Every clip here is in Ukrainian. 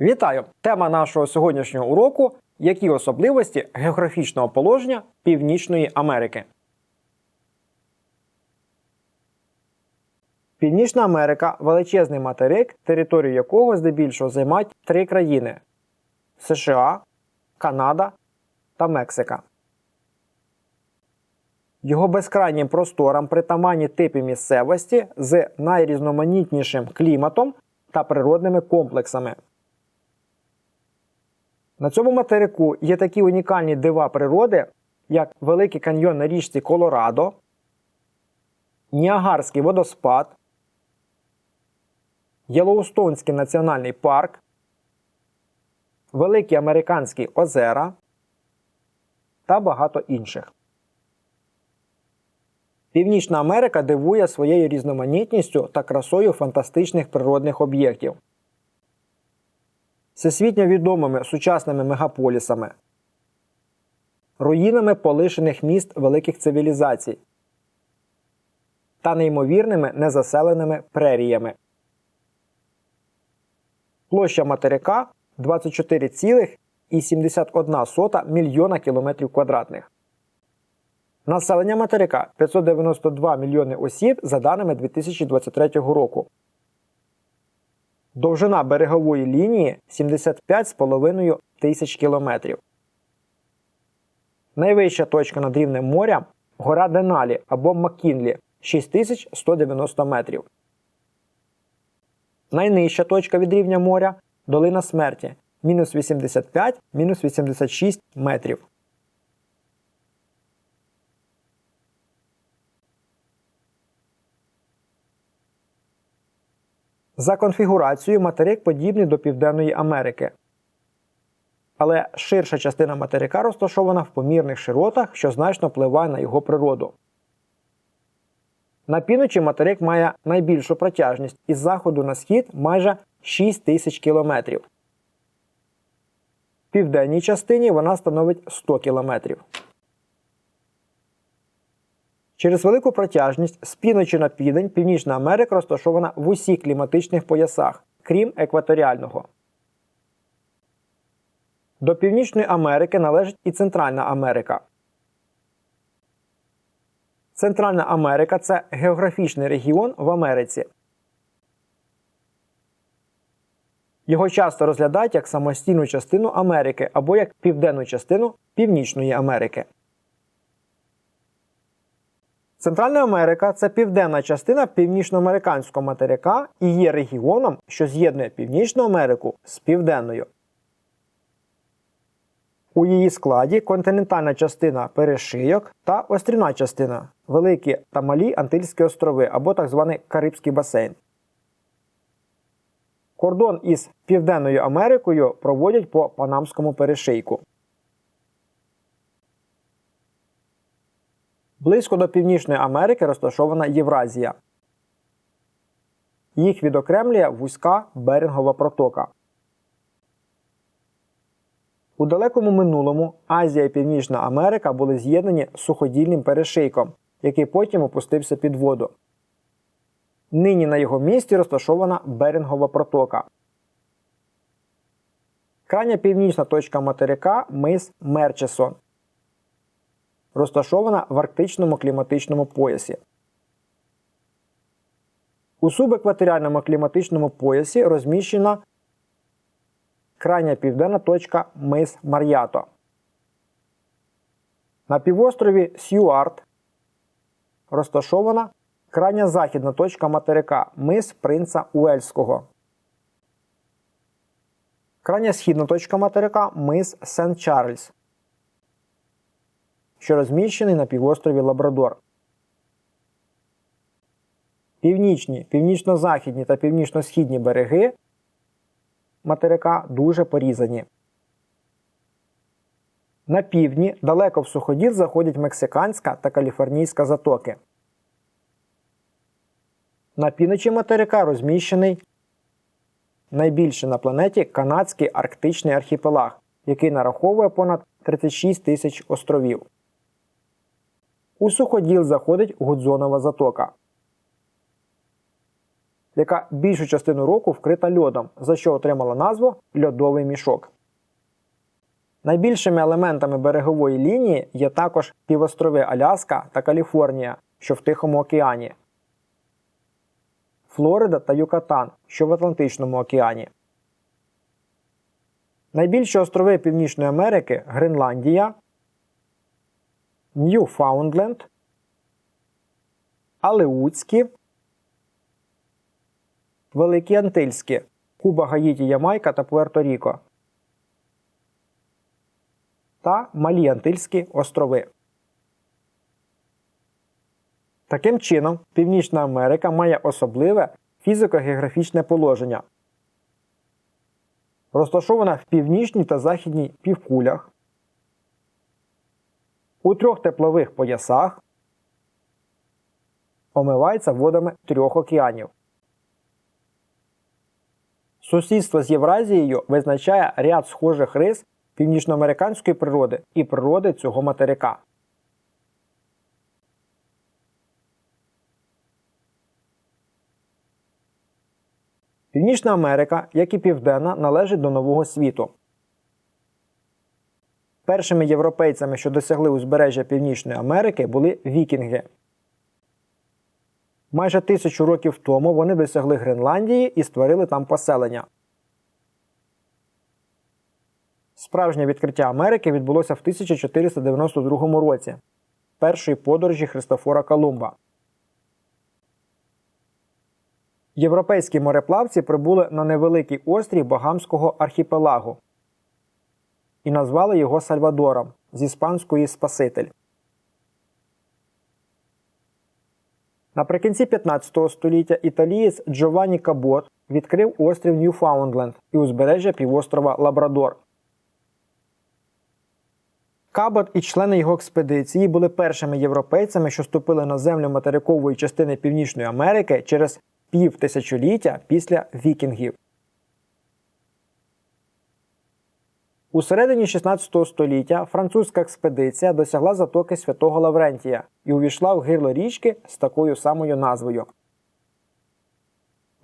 Вітаю! Тема нашого сьогоднішнього уроку які особливості географічного положення Північної Америки. Північна Америка величезний материк, територію якого здебільшого займають три країни США, Канада та Мексика. Його безкрайнім просторам притаманні типи місцевості з найрізноманітнішим кліматом та природними комплексами. На цьому материку є такі унікальні дива природи, як Великий каньйон на річці Колорадо, Ніагарський водоспад, Єлоустонський національний парк, Великі Американські озера та багато інших. Північна Америка дивує своєю різноманітністю та красою фантастичних природних об'єктів. Всесвітньо відомими сучасними мегаполісами, руїнами полишених міст великих цивілізацій та неймовірними незаселеними преріями. Площа материка 24,71 мільйона кілометрів квадратних. Населення материка 592 мільйони осіб за даними 2023 року. Довжина берегової лінії 75,5 тисяч кілометрів. Найвища точка над рівнем моря гора Деналі або Маккінлі 6190 метрів. Найнижча точка від рівня моря долина смерті мінус 85 мінус 86 метрів. За конфігурацією материк подібний до Південної Америки. Але ширша частина материка розташована в помірних широтах, що значно впливає на його природу. На півночі материк має найбільшу протяжність із заходу на схід майже 6 тисяч кілометрів. В південній частині вона становить 100 кілометрів. Через велику протяжність з півночі на південь Північна Америка розташована в усіх кліматичних поясах, крім екваторіального. До Північної Америки належить і Центральна Америка. Центральна Америка це географічний регіон в Америці. Його часто розглядають як самостійну частину Америки або як південну частину Північної Америки. Центральна Америка це південна частина північноамериканського материка і є регіоном, що з'єднує Північну Америку з Південною. У її складі континентальна частина перешийок та острівна частина Великі та Малі Антильські острови або так званий Карибський басейн. Кордон із Південною Америкою проводять по Панамському перешийку. Близько до Північної Америки розташована Євразія. Їх відокремлює вузька Берингова протока. У далекому минулому Азія і Північна Америка були з'єднані суходільним перешийком, який потім опустився під воду. Нині на його місці розташована Берингова протока. Крайня північна точка материка мис Мерчесон розташована в арктичному кліматичному поясі. У субекваторіальному кліматичному поясі розміщена крайня південна точка мис Мар'ято. На півострові Сьюарт розташована крайня західна точка материка мис Принца Уельського. Крайня східна точка материка мис Сент Чарльз що розміщений на півострові Лабрадор. Північні, північно-західні та північно-східні береги материка дуже порізані. На півдні далеко в суходіл заходять Мексиканська та Каліфорнійська затоки. На півночі материка розміщений найбільший на планеті Канадський Арктичний архіпелаг, який нараховує понад 36 тисяч островів. У суходіл заходить Гудзонова затока. яка більшу частину року вкрита льодом, за що отримала назву льодовий мішок. Найбільшими елементами берегової лінії є також півострови Аляска та Каліфорнія, що в Тихому океані, Флорида та Юкатан, що в Атлантичному океані. Найбільші острови Північної Америки Гренландія, Ньюфаундленд, Алеутські, Великі Антильські, Куба, Гаїті, Ямайка та Пуерто-Ріко та Малі Антильські острови. Таким чином, Північна Америка має особливе фізико-географічне положення. Розташована в північній та західній півкулях, у трьох теплових поясах, омивається водами трьох океанів. Сусідство з Євразією визначає ряд схожих рис північноамериканської природи і природи цього материка. Північна Америка, як і Південна, належить до Нового світу. Першими європейцями, що досягли узбережжя Північної Америки, були вікінги. Майже тисячу років тому вони досягли Гренландії і створили там поселення. Справжнє відкриття Америки відбулося в 1492 році першої подорожі Христофора Колумба. Європейські мореплавці прибули на невеликий острів Багамського архіпелагу і назвали його Сальвадором з іспанської Спаситель. Наприкінці 15 століття італієць Джованні Кабот відкрив острів Ньюфаундленд і узбережжя півострова Лабрадор. Кабот і члени його експедиції були першими європейцями, що ступили на землю материкової частини Північної Америки через пів тисячоліття після вікінгів. У середині 16 століття французька експедиція досягла затоки Святого Лаврентія і увійшла в гирло річки з такою самою назвою.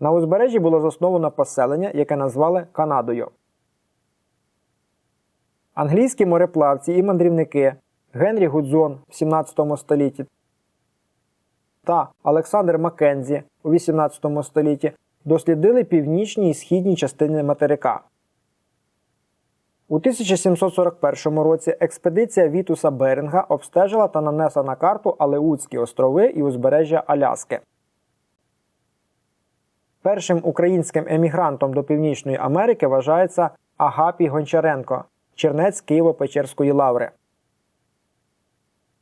На узбережжі було засновано поселення, яке назвали Канадою. Англійські мореплавці і мандрівники Генрі Гудзон в 17 столітті та Олександр Маккензі у 18 столітті дослідили північні і східні частини материка. У 1741 році експедиція Вітуса Беринга обстежила та нанесла на карту Алеутські острови і узбережжя Аляски. Першим українським емігрантом до Північної Америки вважається Агапій Гончаренко, чернець Києво-Печерської лаври,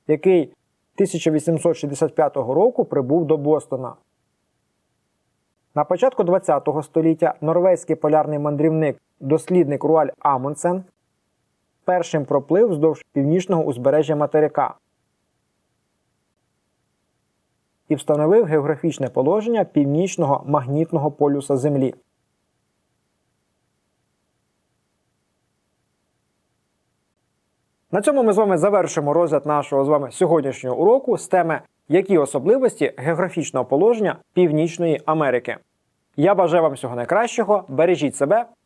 який 1865 року прибув до Бостона. На початку ХХ століття норвезький полярний мандрівник, дослідник Руаль Амундсен першим проплив вздовж північного узбережжя материка і встановив географічне положення північного магнітного полюса Землі. На цьому ми з вами завершимо розгляд нашого з вами сьогоднішнього уроку з теми які особливості географічного положення Північної Америки. Я бажаю вам всього найкращого, бережіть себе